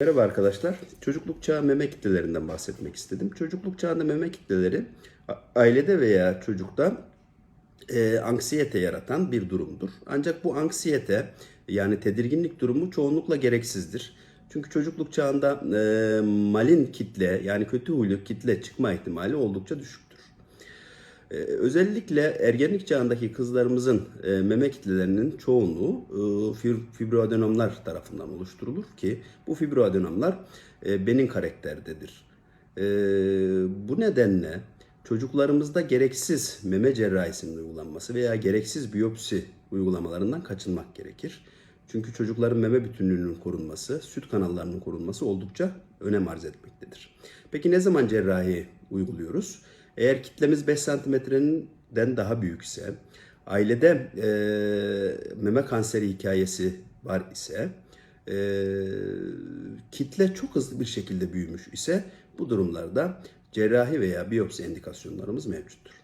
Merhaba arkadaşlar. Çocukluk çağı meme kitlelerinden bahsetmek istedim. Çocukluk çağında meme kitleleri ailede veya çocukta e, anksiyete yaratan bir durumdur. Ancak bu anksiyete yani tedirginlik durumu çoğunlukla gereksizdir. Çünkü çocukluk çağında e, malin kitle yani kötü huylu kitle çıkma ihtimali oldukça düşüktür. Ee, özellikle ergenlik çağındaki kızlarımızın e, meme kitlelerinin çoğunluğu e, fib- fibroadenomlar tarafından oluşturulur ki bu fibroadenomlar e, benin karakterdedir. E, bu nedenle çocuklarımızda gereksiz meme cerrahisinin uygulanması veya gereksiz biyopsi uygulamalarından kaçınmak gerekir. Çünkü çocukların meme bütünlüğünün korunması, süt kanallarının korunması oldukça önem arz etmektedir. Peki ne zaman cerrahi uyguluyoruz? Eğer kitlemiz 5 santimetreden daha büyükse, ailede e, meme kanseri hikayesi var ise, e, kitle çok hızlı bir şekilde büyümüş ise bu durumlarda cerrahi veya biyopsi indikasyonlarımız mevcuttur.